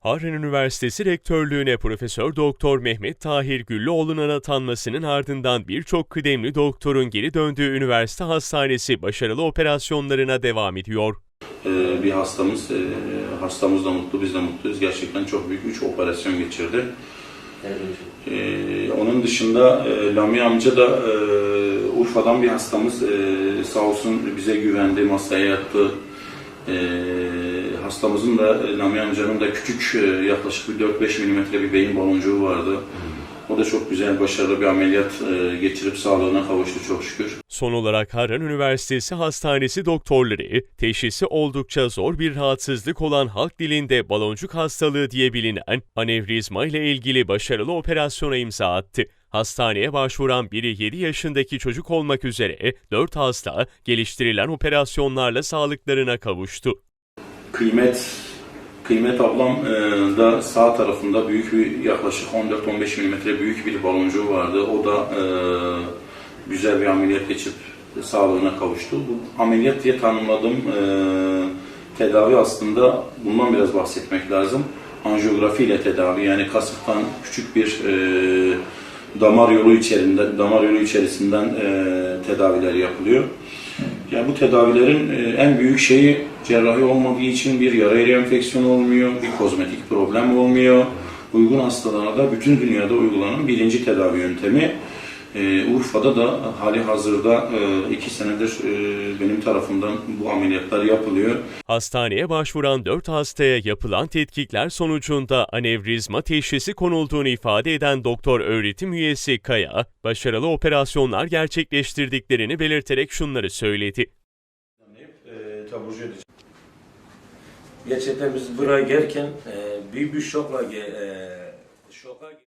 Harran Üniversitesi Rektörlüğüne Profesör Doktor Mehmet Tahir Güllüoğlu'nun atanmasının ardından birçok kıdemli doktorun geri döndüğü üniversite hastanesi başarılı operasyonlarına devam ediyor. Ee, bir hastamız, e, hastamız da mutlu, biz de mutluyuz. Gerçekten çok büyük 3 operasyon geçirdi. Ee, onun dışında e, Lami amca da e, Urfa'dan bir hastamız e, sağ olsun bize güvendi, masaya yattı. E, hastamızın da e, Lami amcanın da küçük e, yaklaşık bir 4-5 milimetre bir beyin baloncuğu vardı. O da çok güzel, başarılı bir ameliyat e, geçirip sağlığına kavuştu çok şükür. Son olarak Harran Üniversitesi Hastanesi doktorları teşhisi oldukça zor bir rahatsızlık olan halk dilinde baloncuk hastalığı diye bilinen anevrizma ile ilgili başarılı operasyona imza attı. Hastaneye başvuran biri 7 yaşındaki çocuk olmak üzere 4 hasta geliştirilen operasyonlarla sağlıklarına kavuştu. Kıymet Kıymet ablam e, da sağ tarafında büyük bir yaklaşık 14-15 milimetre büyük bir baloncuğu vardı. O da e, güzel bir ameliyat geçip sağlığına kavuştu. Bu ameliyat diye tanımladığım e, tedavi aslında bundan biraz bahsetmek lazım. Anjiyografi ile tedavi yani kasıktan küçük bir e, damar yolu içerisinde damar yolu içerisinden e, tedaviler yapılıyor. Yani bu tedavilerin e, en büyük şeyi cerrahi olmadığı için bir yara yeri enfeksiyonu olmuyor, bir kozmetik problem olmuyor. Uygun hastalarda bütün dünyada uygulanan birinci tedavi yöntemi. E, Urfa'da da hali hazırda e, iki senedir e, benim tarafımdan bu ameliyatlar yapılıyor. Hastaneye başvuran 4 hastaya yapılan tetkikler sonucunda anevrizma teşhisi konulduğunu ifade eden doktor öğretim üyesi Kaya, başarılı operasyonlar gerçekleştirdiklerini belirterek şunları söyledi. E, taburcu edeceğim. Gerçekten biz buraya gelirken e, büyük bir şokla e, şoka